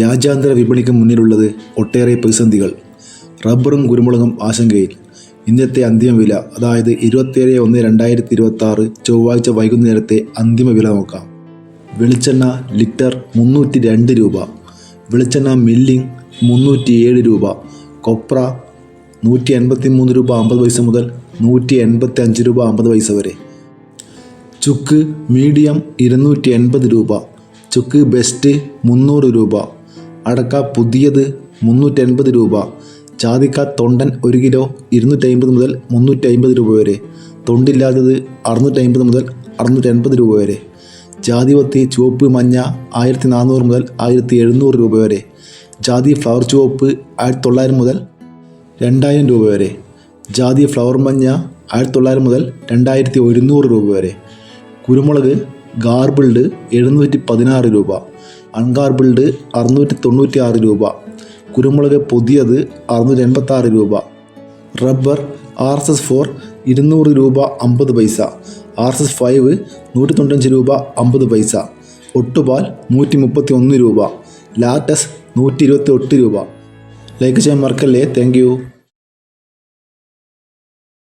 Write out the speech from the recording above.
രാജ്യാന്തര വിപണിക്ക് മുന്നിലുള്ളത് ഒട്ടേറെ പ്രതിസന്ധികൾ. റബ്ബറും കുരുമുളകും ആശങ്കയിൽ. ഇന്നത്തെ അന്തിമ വില അതായത് ഇരുപത്തിയേഴ് ഒന്ന് രണ്ടായിരത്തി ഇരുപത്തി ആറ് ചൊവ്വാഴ്ച വൈകുന്നേരത്തെ അന്തിമ വില നോക്കാം. വെളിച്ചെണ്ണ ലിറ്റർ മുന്നൂറ്റി രണ്ട് രൂപ. വെളിച്ചെണ്ണ മില്ലിംഗ് മുന്നൂറ്റി ഏഴ് രൂപ. കൊപ്ര നൂറ്റി എൺപത്തി മൂന്ന് രൂപ അമ്പത് പൈസ മുതൽ നൂറ്റി എൺപത്തി അഞ്ച് രൂപ അമ്പത് പൈസ വരെ. ചുക്ക് മീഡിയം ഇരുന്നൂറ്റി എൺപത് രൂപ. ചുക്ക് ബെസ്റ്റ് മുന്നൂറ് രൂപ. അടക്ക പുതിയത് മുന്നൂറ്റി എൺപത് രൂപ. ചാതിക്ക തൊണ്ടൻ ഒരു കിലോ ഇരുന്നൂറ്റി അമ്പത് മുതൽ മുന്നൂറ്റി അമ്പത് രൂപ വരെ. തൊണ്ടില്ലാത്തത് അറുന്നൂറ്റി അമ്പത് മുതൽ അറുന്നൂറ്റി എൺപത് രൂപ വരെ. ജാതിപത്തി ചുവപ്പ് മഞ്ഞ ആയിരത്തി നാനൂറ് മുതൽ ആയിരത്തി എഴുന്നൂറ് രൂപ വരെ. ജാതി ഫ്ലവർ ചുവപ്പ് ആയിരത്തി തൊള്ളായിരം മുതൽ രണ്ടായിരം രൂപ വരെ. ജാതി ഫ്ലവർ മഞ്ഞ ആയിരത്തി തൊള്ളായിരം മുതൽ രണ്ടായിരത്തി ഒരുന്നൂറ് രൂപ വരെ. കുരുമുളക് ഗാർബിൾഡ് എഴുന്നൂറ്റി പതിനാറ് രൂപ അൺഗാർബിൾഡ് അറുന്നൂറ്റി തൊണ്ണൂറ്റി ആറ് രൂപ കുരുമുളക് പുതിയത് അറുന്നൂറ്റി എൺപത്തി ആറ് രൂപ rubber R S S four ഇരുന്നൂറ് രൂപ അമ്പത് പൈസ ആർ എസ് എസ് ഫൈവ് നൂറ്റി തൊണ്ണൂറ്റഞ്ച് രൂപ അമ്പത് പൈസ ഒട്ടുപാൽ നൂറ്റി മുപ്പത്തി ഒന്ന് രൂപ ലാറ്റസ് നൂറ്റി ഇരുപത്തി എട്ട് രൂപ. ലൈക്ക് ചെയ്യാൻ മറക്കല്ലേ? Thank you.